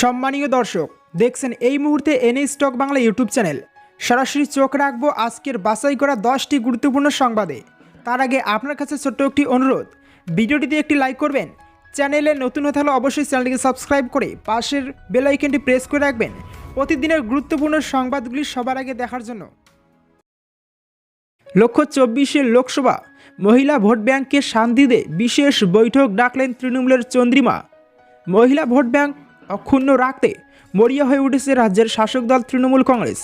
সম্মানীয় দর্শক, দেখছেন এই মুহূর্তে NA stock Bangla YouTube channel. সরাসরি চোখ রাখব আজকের বাছাই করা দশটি গুরুত্বপূর্ণ সংবাদে। তার আগে আপনার কাছে ছোট্ট একটি অনুরোধ, ভিডিওটিতে একটি লাইক করবেন। চ্যানেলে নতুন হতে হলে অবশ্যই চ্যানেলটিকে সাবস্ক্রাইব করে পাশের বেল আইকনটি প্রেস করে রাখবেন। প্রতিদিনের গুরুত্বপূর্ণ সংবাদগুলি সবার আগে দেখার জন্য। লক্ষ চব্বিশে লোকসভা, মহিলা ভোট ব্যাংককে শান্তিতে বিশেষ বৈঠক ডাকলেন তৃণমূলের চন্দ্রিমা। মহিলা ভোট ব্যাংক অক্ষুণ্ণ রাখতে মরিয়া হয়ে উঠেছে রাজ্যের শাসক দল তৃণমূল কংগ্রেস।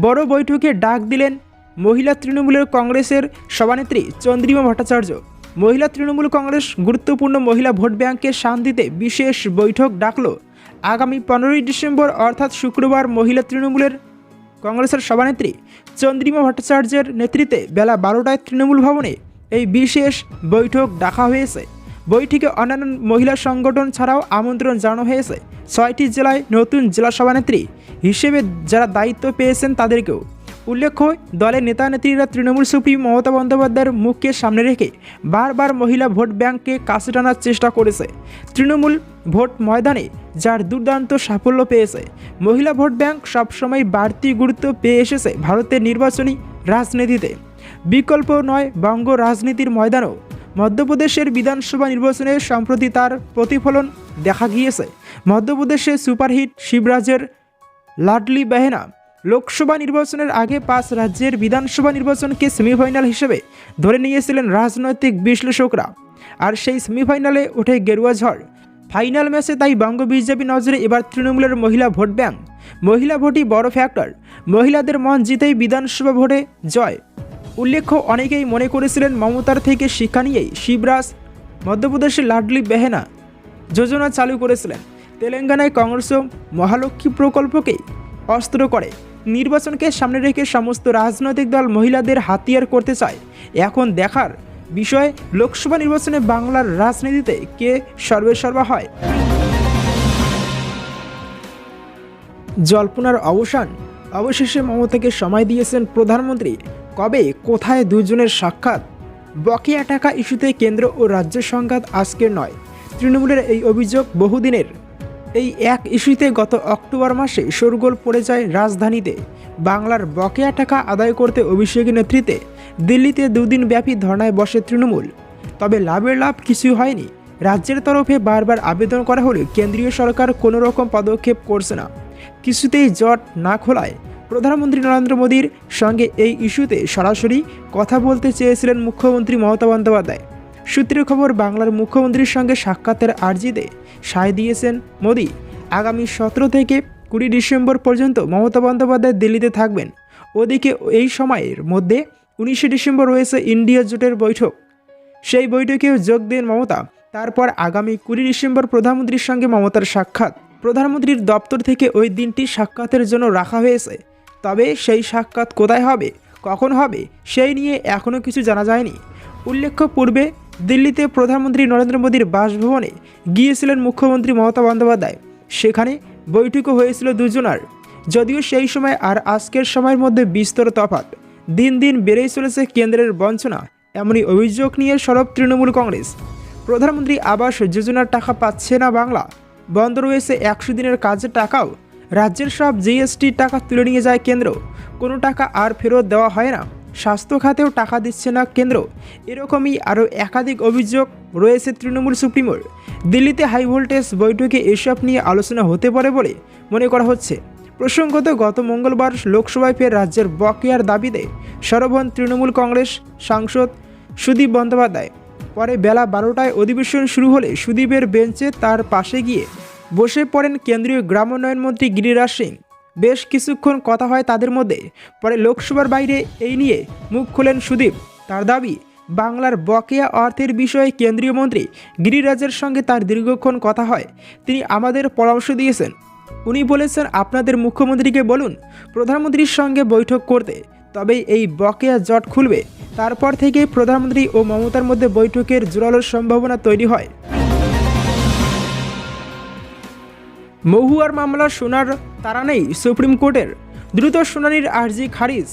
বড় বৈঠকে ডাক দিলেন মহিলা তৃণমূলের কংগ্রেসের সভানেত্রী চন্দ্রিমা ভট্টাচার্য। মহিলা তৃণমূল কংগ্রেস গুরুত্বপূর্ণ মহিলা ভোট ব্যাংকের শান্তিতে বিশেষ বৈঠক ডাকল। আগামী পনেরোই ডিসেম্বর অর্থাৎ শুক্রবার মহিলা তৃণমূলের কংগ্রেসের সভানেত্রী চন্দ্রিমা ভট্টাচার্যের নেতৃত্বে বেলা বারোটায় তৃণমূল ভবনে এই বিশেষ বৈঠক ডাকা হয়েছে। বৈঠকে অন্যান্য মহিলা সংগঠন ছাড়াও আমন্ত্রণ জানানো হয়েছে। ছয়টি জেলায় নতুন জেলা সভানেত্রী হিসেবে যারা দায়িত্ব পেয়েছেন তাদেরকেও। উল্লেখ্য, দলের নেতা নেত্রীরা তৃণমূল সুপ্রিম মমতা বন্দ্যোপাধ্যায়ের মুখকে সামনে রেখে বারবার মহিলা ভোট ব্যাংককে কাছে টানার চেষ্টা করেছে। তৃণমূল ভোট ময়দানে যার দুর্দান্ত সাফল্য পেয়েছে। মহিলা ভোট ব্যাংক সবসময় বাড়তি গুরুত্ব পেয়ে এসেছে ভারতের নির্বাচনী রাজনীতিতে। বিকল্প নয় বঙ্গ রাজনীতির ময়দানও। মধ্যপ্রদেশের বিধানসভা নির্বাচনে সম্প্রতি তার প্রতিফলন দেখা গিয়েছে। মধ্যপ্রদেশে সুপারহিট শিবরাজের লাডলি বেহেনা লোকসভা নির্বাচনের আগে পাঁচ রাজ্যের বিধানসভা নির্বাচনকে সেমিফাইনাল হিসেবে ধরে নিয়েছিলেন রাজনৈতিক বিশ্লেষকরা। আর সেই সেমিফাইনালে ওঠে গেরুয়া ঝড়। ফাইনাল ম্যাচে তাই বঙ্গ বিজেপি নজরে এবার তৃণমূলের মহিলা ভোট ব্যাংক। মহিলা ভোটই বড় ফ্যাক্টর। মহিলাদের মন জিতেই বিধানসভা ভোটে জয়। উল্লেখ্য, অনেকেই মনে করেছিলেন মমতার থেকে শিক্ষা নিয়েই শিবরাজ, মধ্যপ্রদেশের লাডলি বেহেনা যোজনা চালু করেছিলেন। তেলেঙ্গানায় কংগ্রেস মহালক্ষ্মী প্রকল্পকেই অস্ত্র করে। নির্বাচনকে সামনে রেখে সমস্ত রাজনৈতিক দল মহিলাদের হাতিয়ার করতে চায়। এখন দেখার বিষয়, লোকসভা নির্বাচনে বাংলার রাজনীতিতে কে সর্বেসর্বা হয়? জল্পনার অবসান, অবশেষে মমতাকে সময় দিয়েছেন প্রধানমন্ত্রী কবে, কোথায় দুজনের সাক্ষাৎ? বকেয়া টাকা ইস্যুতে কেন্দ্র ও রাজ্য সংঘাত আজকের নয়। তৃণমূলের এই অভিযোগ বহুদিনের। এই এক ইস্যুতে গত অক্টোবর মাসে শোরগোল পড়ে যায় রাজধানীতে। বাংলার বকেয়া টাকা আদায় করতে অভিষেকের নেতৃত্বে দিল্লিতে দুদিন ব্যাপী ধর্নায় বসে তৃণমূল। তবে লাভের লাভ কিছুই হয়নি। রাজ্যের তরফে বারবার আবেদন করা হলে কেন্দ্রীয় সরকার কোনো রকম পদক্ষেপ করছে না। কিছুতেই জট না খোলায় প্রধানমন্ত্রী নরেন্দ্র মোদীর সঙ্গে এই ইস্যুতে সরাসরি কথা বলতে চেয়েছিলেন মুখ্যমন্ত্রী মমতা বন্দ্যোপাধ্যায়। সূত্রের খবর, বাংলার মুখ্যমন্ত্রীর সঙ্গে সাক্ষাতের আর্জিতে সায় দিয়েছেন মোদী। আগামী সতেরো থেকে কুড়ি ডিসেম্বর পর্যন্ত মমতা বন্দ্যোপাধ্যায় দিল্লিতে থাকবেন। ওদিকে এই সময়ের মধ্যে উনিশে ডিসেম্বর রয়েছে ইন্ডিয়া জোটের বৈঠক। সেই বৈঠকেও যোগ দেন মমতা। তারপর আগামী কুড়ি ডিসেম্বর প্রধানমন্ত্রীর সঙ্গে মমতার সাক্ষাৎ। প্রধানমন্ত্রীর দপ্তর থেকে ওই দিনটি সাক্ষাতের জন্য রাখা হয়েছে। তবে সেই সাক্ষাৎ কোথায় হবে? কখন হবে? সেই নিয়ে এখনও কিছু জানা যায়নি। উল্লেখ্য পূর্বে দিল্লিতে প্রধানমন্ত্রী নরেন্দ্র মোদীর বাসভবনে গিয়েছিলেন মুখ্যমন্ত্রী মমতা বন্দ্যোপাধ্যায়। সেখানে বৈঠকও হয়েছিল দুজনার। যদিও সেই সময় আর আজকের সময়ের মধ্যে বিস্তর তফাৎ। দিন দিন বেড়েই চলেছে কেন্দ্রের বঞ্চনা, এমনই অভিযোগ নিয়ে সরব তৃণমূল কংগ্রেস। প্রধানমন্ত্রী আবাস যোজনার টাকা পাচ্ছে না বাংলা। বন্ধ রয়েছে একশো দিনের কাজের টাকাও। রাজ্যের সব জিএসটির টাকা তুলে নিয়ে যায় কেন্দ্র। কোনো টাকা আর ফেরত দেওয়া হয় না। স্বাস্থ্য খাতেও টাকা দিচ্ছে না কেন্দ্র। এরকমই আরও একাধিক অভিযোগ রয়েছে তৃণমূল সুপ্রিমোর। দিল্লিতে হাই ভোল্টেজ বৈঠকে এসব নিয়ে আলোচনা হতে পারে বলে মনে করা হচ্ছে। প্রসঙ্গত, গত মঙ্গলবার লোকসভায় ফের রাজ্যের বকেয়ার দাবিতে সরব তৃণমূল কংগ্রেস সাংসদ সুদীপ বন্দ্যোপাধ্যায়। পরে বেলা বারোটায় অধিবেশন শুরু হলে সুদীপের বেঞ্চে তার পাশে গিয়ে বসে পড়েন কেন্দ্রীয় গ্রামোন্নয়ন মন্ত্রী গিরিরাজ সিং। বেশ কিছুক্ষণ কথা হয় তাদের মধ্যে। পরে লোকসভার বাইরে এই নিয়ে মুখ খোলেন সুদীপ। তার দাবি, বাংলার বকেয়া অর্থের বিষয়ে কেন্দ্রীয় মন্ত্রী গিরিরাজের সঙ্গে তার দীর্ঘক্ষণ কথা হয়। তিনি আমাদের পরামর্শ দিয়েছেন। উনি বলেছেন, আপনাদের মুখ্যমন্ত্রীকে বলুন, প্রধানমন্ত্রীর সঙ্গে বৈঠক করতে। তবে এই বকেয়া জট খুলবে। তারপর থেকে প্রধানমন্ত্রী ও মমতার মধ্যে বৈঠকের জোরালো সম্ভাবনা তৈরি হয়। মহুয়ার মামলা শোনার তারা নেই সুপ্রিম কোর্টের। দ্রুত শুনানির আর্জি খারিজ।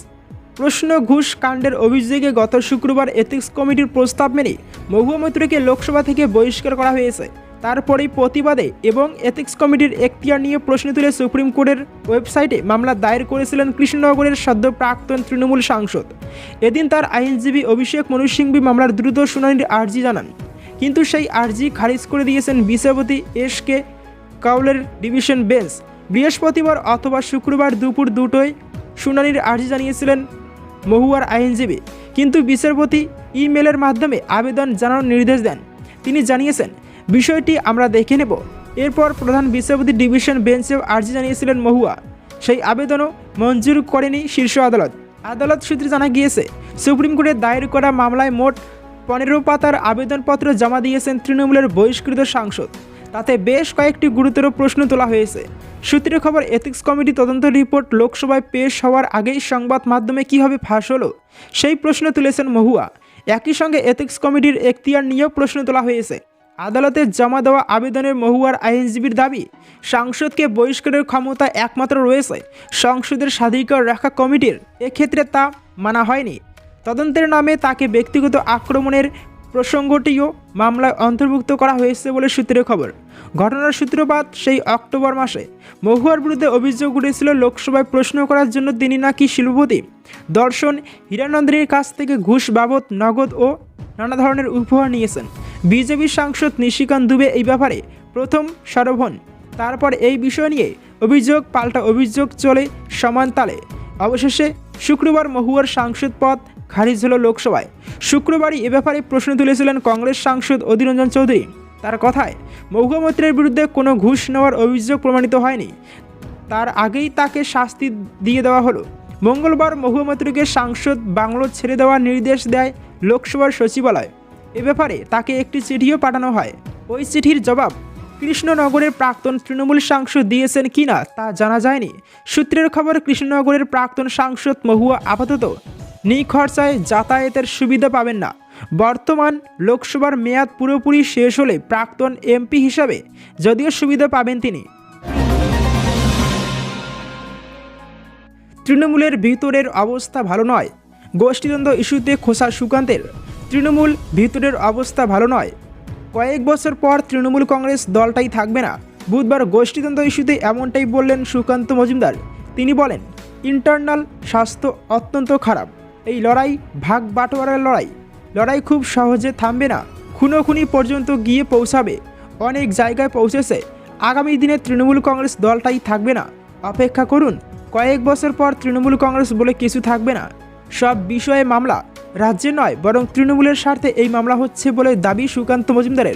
প্রশ্ন ঘুষ কাণ্ডের অভিযোগে গত শুক্রবার এথিক্স কমিটির প্রস্তাব মেনে মহুয়া মৈত্রীকে লোকসভা থেকে বহিষ্কার করা হয়েছে। তারপরেই প্রতিবাদে এবং এথিক্স কমিটির এখতিয়ার নিয়ে প্রশ্ন তুলে সুপ্রিম কোর্টের ওয়েবসাইটে মামলা দায়ের করেছিলেন কৃষ্ণনগরের সদ্য প্রাক্তন তৃণমূল সাংসদ। এদিন তার আইনজীবী অভিষেক মনু সিংভি মামলার দ্রুত শুনানির আর্জি জানান। কিন্তু সেই আর্জি খারিজ করে দিয়েছেন বিচারপতি এস কে কাউলের ডিভিশন বেঞ্চ বৃহস্পতিবার অথবা শুক্রবার দুপুর দুটোয় শুনানির আর্জি জানিয়েছিলেন মহুয়ার আইনজীবী। কিন্তু বিচারপতি ইমেলের মাধ্যমে আবেদন জানানোর নির্দেশ দেন। তিনি জানিয়েছেন, বিষয়টি আমরা দেখে নেব। এরপর প্রধান বিচারপতি ডিভিশন বেঞ্চেও আর্জি জানিয়েছিলেন মহুয়া। সেই আবেদনও মঞ্জুর করেনি শীর্ষ আদালত। আদালত সূত্রে জানা গিয়েছে, সুপ্রিম কোর্টে দায়ের করা মামলায় মোট পনেরো পাতার আবেদনপত্র জমা দিয়েছেন তৃণমূলের বহিষ্কৃত সাংসদ। তাতে বেশ কয়েকটি গুরুতর প্রশ্ন তোলা হয়েছে। সূত্রের খবর, এথিক্স কমিটি তদন্ত রিপোর্ট লোকসভায় পেশ হওয়ার আগেই সংবাদ মাধ্যমে কীভাবে ফাঁস হলো, সেই প্রশ্ন তুলেছেন মহুয়া। একই সঙ্গে এথিক্স কমিটির এখতিয়ার নিয়েও প্রশ্ন তোলা হয়েছে। আদালতে জমা দেওয়া আবেদনের মহুয়ার আইনজীবীর দাবি, সাংসদকে বহিষ্কারের ক্ষমতা একমাত্র রয়েছে সংসদের স্বাধিকার রাখা কমিটির। এক্ষেত্রে তা মানা হয়নি। তদন্তের নামে তাকে ব্যক্তিগত আক্রমণের প্রসঙ্গটিও মামলায় অন্তর্ভুক্ত করা হয়েছে বলে সূত্রের খবর। ঘটনার সূত্রপাত সেই অক্টোবর মাসে। মহুয়ার বিরুদ্ধে অভিযোগ উঠেছিল লোকসভায় প্রশ্ন করার জন্য তিনি নাকি শিল্পপতি দর্শন হীরানন্দিনীর কাছ থেকে ঘুষ বাবদ নগদ ও নানা ধরনের উপহার নিয়েছেন। বিজেপি সাংসদ নিশিকান্ত দুবে এই ব্যাপারে প্রথম সরব হন তারপর এই বিষয় নিয়ে অভিযোগ, পাল্টা অভিযোগ চলে সমান তালে। অবশেষে শুক্রবার মহুয়ার সাংসদ পদ খারিজ হল লোকসভায়। শুক্রবারই এ ব্যাপারে প্রশ্ন তুলেছিলেন কংগ্রেস সাংসদ অধীররঞ্জন চৌধুরী। তার কথায় মহুয়া বিরুদ্ধে কোনো ঘুষ নেওয়ার অভিযোগ প্রমাণিত হয়নি। তার আগেই তাকে শাস্তি দিয়ে দেওয়া হলো। মঙ্গলবার মহুয়ামৈত্রীকে সাংসদ বাংলো ছেড়ে দেওয়ার নির্দেশ দেয় লোকসভার সচিবালয়। এ ব্যাপারে তাকে একটি চিঠিও পাঠানো হয়। ওই চিঠির জবাব কৃষ্ণনগরের প্রাক্তন তৃণমূল সাংসদ দিয়েছেন কিনা তা জানা যায়নি। সূত্রের খবর কৃষ্ণনগরের প্রাক্তন সাংসদ মহুয়া আপাতত নিখরচায় যাতায়াতের সুবিধা পাবেন না। বর্তমান লোকসভার মেয়াদ পুরোপুরি শেষ হলে প্রাক্তন এমপি হিসাবে যদিও সুবিধা পাবেন তিনি। তৃণমূলের ভিতরের অবস্থা ভালো নয়। গোষ্ঠীদ্বন্দ্ব ইস্যুতে খোসা সুকান্তের তৃণমূল ভিতরের অবস্থা ভালো নয়। কয়েক বছর পর তৃণমূল কংগ্রেস দলটাই থাকবে না। বুধবার গোষ্ঠীদ্বন্দ্ব ইস্যুতে এমনটাই বললেন সুকান্ত মজুমদার। তিনি বলেন, ইন্টারনাল স্বাস্থ্য অত্যন্ত খারাপ। এই লড়াই ভাগ বাটোয়ারার লড়াই। লড়াই খুব সহজে থামবে না। খুনোখুনি পর্যন্ত গিয়ে পৌঁছাবে। অনেক জায়গায় পৌঁছেছে। আগামী দিনে তৃণমূল কংগ্রেস দলটাই থাকবে না। অপেক্ষা করুন, কয়েক বছর পর তৃণমূল কংগ্রেস বলে কিছু থাকবে না। সব বিষয়ে মামলা। রাজ্যে নয়, বরং তৃণমূলের স্বার্থে এই মামলা হচ্ছে বলে দাবি সুকান্ত মজুমদারের।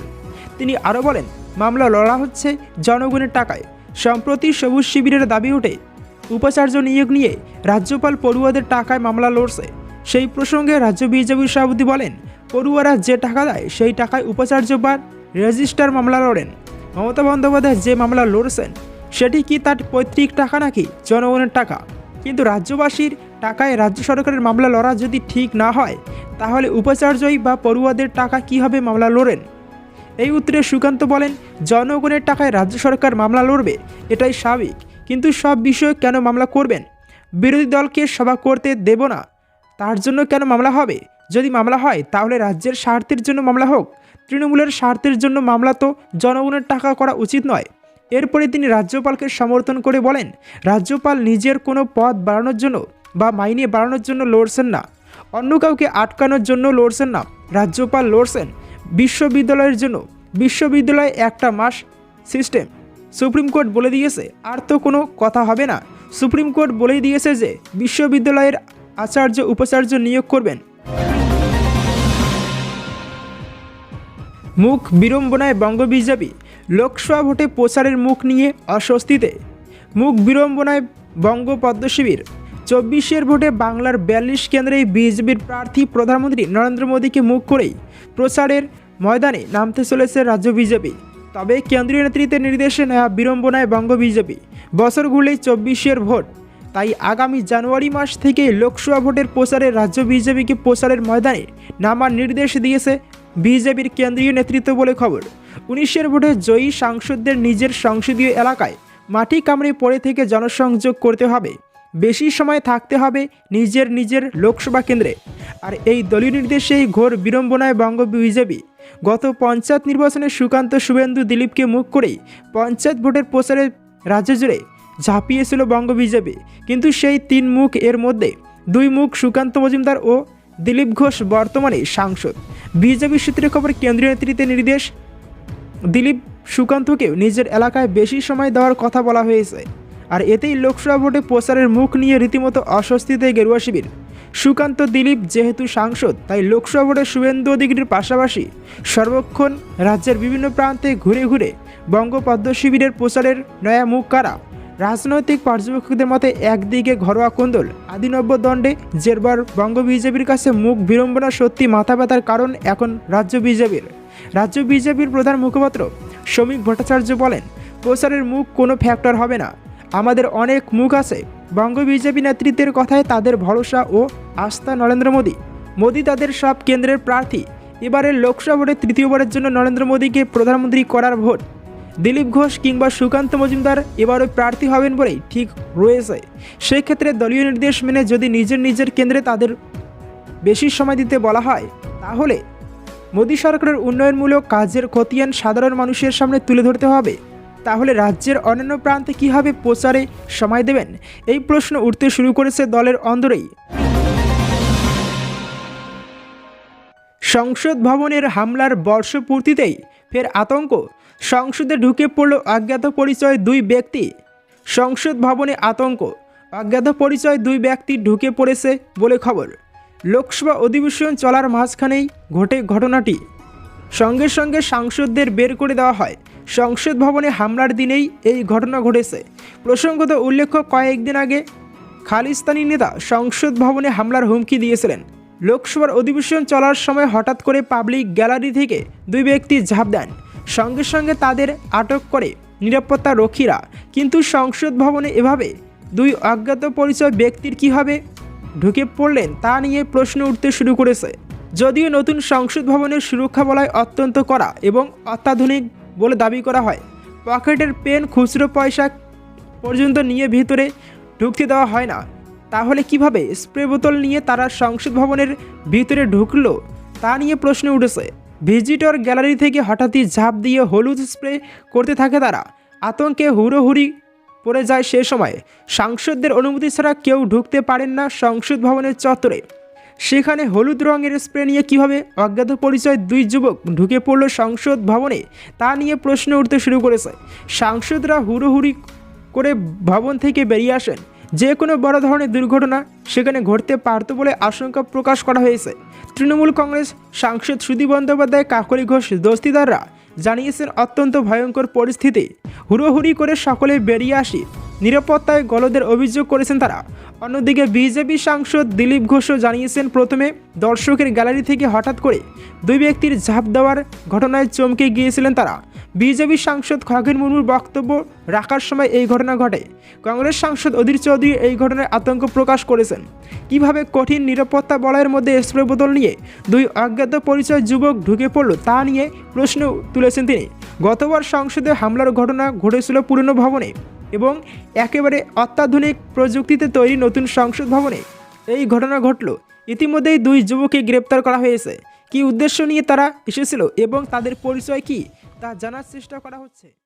তিনি আরও বলেন, মামলা লড়া হচ্ছে জনগণের টাকায়। সম্প্রতি সবুজ শিবিরের দাবি ওঠে। উপাচার্য নিয়োগ নিয়ে রাজ্যপাল পড়ুয়াদের টাকায় মামলা লড়ছে। সেই প্রসঙ্গে রাজ্য বিজেপির সভাপতি বলেন পড়ুয়ারা যে টাকা দেয়, সেই টাকায় উপাচার্য বা রেজিস্ট্রার মামলা লড়েন। মমতা বন্দ্যোপাধ্যায় যে মামলা লড়ছেন, সেটি কি তার পৈতৃক টাকা নাকি জনগণের টাকা? কিন্তু রাজ্যবাসীর টাকায় রাজ্য সরকারের মামলা লড়া যদি ঠিক না হয়, তাহলে উপাচার্যই বা পড়ুয়াদের টাকা কীভাবে মামলা লড়েন? এই উত্তরে সুকান্ত বলেন, জনগণের টাকায় রাজ্য সরকার মামলা লড়বে, এটাই স্বাভাবিক। কিন্তু সব বিষয়ে কেন মামলা করবেন? বিরোধী দলকে সভা করতে দেব না। তার জন্য কেন মামলা হবে? যদি মামলা হয়, তাহলে রাজ্যের স্বার্থের জন্য মামলা হোক। তৃণমূলের স্বার্থের জন্য মামলা তো জনগণের টাকা করা উচিত নয়। এরপরে তিনি রাজ্যপালকে সমর্থন করে বলেন, রাজ্যপাল নিজের কোনো পদ বাড়ানোর জন্য বা মাইনে বাড়ানোর জন্য লড়ছেন না। অন্য কাউকে আটকানোর জন্য লড়ছেন না। রাজ্যপাল লড়ছেন। বিশ্ববিদ্যালয়ের জন্য। বিশ্ববিদ্যালয় একটা মাস সিস্টেম। সুপ্রিম কোর্ট বলে দিয়েছে, আর তো কোনো কথা হবে না। সুপ্রিম কোর্ট বলেই দিয়েছে যে, বিশ্ববিদ্যালয়ের আচার্য, উপাচার্য নিয়োগ করবেন? মুখ বিড়ম্বনায় বঙ্গ বিজেপি, লোকসভা ভোটে প্রচারের মুখ নিয়ে অস্বস্তিতে। মুখ বিড়ম্বনায় বঙ্গ পদ্ম শিবির, চব্বিশের ভোটে বাংলার বিয়াল্লিশ কেন্দ্রেই বিজেপির প্রার্থী প্রধানমন্ত্রী নরেন্দ্র মোদীকে মুখ করেই প্রচারের ময়দানে নামতে চলেছে রাজ্য বিজেপি। তবে কেন্দ্রীয় নেতৃত্বের নির্দেশে নেওয়া বিড়ম্বনায় বঙ্গ বিজেপি, বছর ঘুরলেই চব্বিশের ভোট। তাই আগামী জানুয়ারি মাস থেকে লোকসভা ভোটের প্রচারে রাজ্য বিজেপিকে প্রচারের ময়দানে নামার নির্দেশ দিয়েছে বিজেপির কেন্দ্রীয় নেতৃত্ব বলে খবর। উনিশের ভোটে জয়ী সাংসদদের নিজের সংসদীয় এলাকায় মাটি কামড়ে পড়ে থেকে জনসংযোগ করতে হবে। বেশি সময় থাকতে হবে নিজের নিজের লোকসভা কেন্দ্রে। আর এই দলীয় নির্দেশেই ঘোর বিড়ম্বনায় বঙ্গ বিজেপি। গত পঞ্চায়েত নির্বাচনে সুকান্ত শুভেন্দু দিলীপকে মুখ করেই পঞ্চায়েত ভোটের প্রচারে রাজ্য জুড়ে ঝাঁপিয়েছিল বঙ্গ বিজেপি কিন্তু সেই তিন মুখ এর মধ্যে দুই মুখ সুকান্ত মজুমদার ও দিলীপ ঘোষ বর্তমানে সাংসদ। বিজেপি সূত্রে খবর, কেন্দ্রীয় নেতৃত্বের নির্দেশ, দিলীপ সুকান্তকেও নিজের এলাকায় বেশি সময় দেওয়ার কথা বলা হয়েছে। আর এতেই লোকসভা ভোটে প্রচারের মুখ নিয়ে রীতিমতো অস্বস্তিতে গেরুয়া শিবির। সুকান্ত দিলীপ যেহেতু সাংসদ, তাই লোকসভা ভোটে শুভেন্দু অধিকারীর পাশাপাশি সর্বক্ষণ রাজ্যের বিভিন্ন প্রান্তে ঘুরে ঘুরে বঙ্গপদ্ম শিবিরের প্রচারের নয়া মুখ কারা? রাজনৈতিক পর্যবেক্ষকদের মতে, একদিকে ঘরোয়া কোন্দল, আদিনব্য দণ্ডে জেরবার বঙ্গ বিজেপির কাছে মুখ বিড়ম্বনা সত্যি মাথা ব্যথার কারণ এখন রাজ্য বিজেপির। রাজ্য বিজেপির প্রধান মুখপাত্র শ্রমিক ভট্টাচার্য বলেন, প্রচারের মুখ কোনো ফ্যাক্টর হবে না। আমাদের অনেক মুখ আছে। বঙ্গ বিজেপি নেতৃত্বের কথায় তাদের ভরসা ও আস্থা নরেন্দ্র মোদী। মোদী তাদের সব কেন্দ্রের প্রার্থী। এবারের লোকসভা ভোটে তৃতীয়বারের জন্য নরেন্দ্র মোদীকে প্রধানমন্ত্রী করার ভোট। দিলীপ ঘোষ কিংবা সুকান্ত মজুমদার এবারও প্রার্থী হবেন বলেই ঠিক রয়েছে। সেক্ষেত্রে দলীয় নির্দেশ মেনে যদি নিজের নিজের কেন্দ্রে তাদের বেশি সময় দিতে বলা হয়, তাহলে মোদী সরকারের উন্নয়নমূলক কাজের খতিয়ান সাধারণ মানুষের সামনে তুলে ধরতে হবে। তাহলে রাজ্যের অন্যান্য প্রান্তে কীভাবে প্রচারে সময় দেবেন? এই প্রশ্ন উঠতে শুরু করেছে দলের অন্দরেই। সংসদ ভবনের হামলার বর্ষপূর্তিতেই ফের আতঙ্ক। সংসদে ঢুকে পড়ল অজ্ঞাত পরিচয় দুই ব্যক্তি। সংসদ ভবনে আতঙ্ক। অজ্ঞাত পরিচয় দুই ব্যক্তি ঢুকে পড়েছে বলে খবর। লোকসভা অধিবেশন চলার মাঝখানেই ঘটে ঘটনাটি। সঙ্গে সঙ্গে সাংসদদের বের করে দেওয়া হয়। সংসদ ভবনে হামলার দিনেই এই ঘটনা ঘটেছে। প্রসঙ্গত উল্লেখ্য, কয়েকদিন আগে খালিস্তানি নেতা সংসদ ভবনে হামলার হুমকি দিয়েছিলেন। লোকসভার অধিবেশন চলার সময় হঠাৎ করে পাবলিক গ্যালারি থেকে দুই ব্যক্তি ঝাঁপ দেন। সঙ্গে সঙ্গে তাদের আটক করে নিরাপত্তা রক্ষীরা। কিন্তু সংসদ ভবনে এভাবে দুই অজ্ঞাত পরিচয় ব্যক্তির কীভাবে ঢুকে পড়লেন তা নিয়ে প্রশ্ন উঠতে শুরু করেছে। যদিও নতুন সংসদ ভবনের সুরক্ষা বলয় অত্যন্ত করা এবং অত্যাধুনিক বলে দাবি করা হয়। পকেটের পেন, খুচরো পয়সা পর্যন্ত নিয়ে ভিতরে ঢুকতে দেওয়া হয় না। তাহলে কীভাবে স্প্রে বোতল নিয়ে তারা সংসদ ভবনের ভিতরে ঢুকলো? তা নিয়ে প্রশ্ন উঠেছে। ভিজিটর গ্যালারি থেকে হঠাৎই ঝাঁপ দিয়ে হলুদ স্প্রে করতে থাকে তারা। আতঙ্কে হুড়োহুড়ি পড়ে যায় সে সময়। সাংসদদের অনুমতি ছাড়া কেউ ঢুকতে পারেন না সংসদ ভবনের চত্বরে। সেখানে হলুদ রঙের স্প্রে নিয়ে কীভাবে অজ্ঞাত পরিচয় দুই যুবক ঢুকে পড়ল সংসদ ভবনে, তা নিয়ে প্রশ্ন উঠতে শুরু করেছে। সাংসদরা হুড়োহুড়ি করে ভবন থেকে বেরিয়ে আসেন। যে কোনো বড় ধরনের দুর্ঘটনা সেখানে ঘটতে পারত বলে আশঙ্কা প্রকাশ করা হয়েছে। তৃণমূল কংগ্রেস সাংসদ সুদীপ বন্দ্যোপাধ্যায়, কাকলি ঘোষ, দস্তিদাররা জানিয়েছেন, অত্যন্ত ভয়ঙ্কর পরিস্থিতি। হুড়োহুড়ি করে সকলে বেরিয়ে আসি। নিরাপত্তায় গলদের অভিযোগ করেছেন তারা। অন্যদিকে বিজেপি সাংসদ দিলীপ ঘোষও জানিয়েছেন, প্রথমে দর্শকের গ্যালারি থেকে হঠাৎ করে দুই ব্যক্তির ঝাঁপ দেওয়ার ঘটনায় চমকে গিয়েছিলেন তারা। বিজেপি সাংসদ খগেন মুর্মুর বক্তব্য রাখার সময় এই ঘটনা ঘটে। কংগ্রেস সাংসদ অধীর চৌধুরী এই ঘটনায় আতঙ্ক প্রকাশ করেছেন। কীভাবে কঠিন নিরাপত্তা বলয়ের মধ্যে স্প্রে বোতল নিয়ে দুই অজ্ঞাত পরিচয় যুবক ঢুকে পড়ল তা নিয়ে প্রশ্ন তুলেছেন তিনি। গতবার সংসদে হামলার ঘটনা ঘটেছিল পুরনো ভবনে। এবং একেবারে অত্যাধুনিক প্রযুক্তিতে তৈরি নতুন সংসদ ভবনে এই ঘটনা ঘটল। ইতিমধ্যেই দুই যুবককে গ্রেপ্তার করা হয়েছে। কি উদ্দেশ্য নিয়ে তারা এসেছিল এবং তাদের পরিচয় কি, তা জানার চেষ্টা করা হচ্ছে।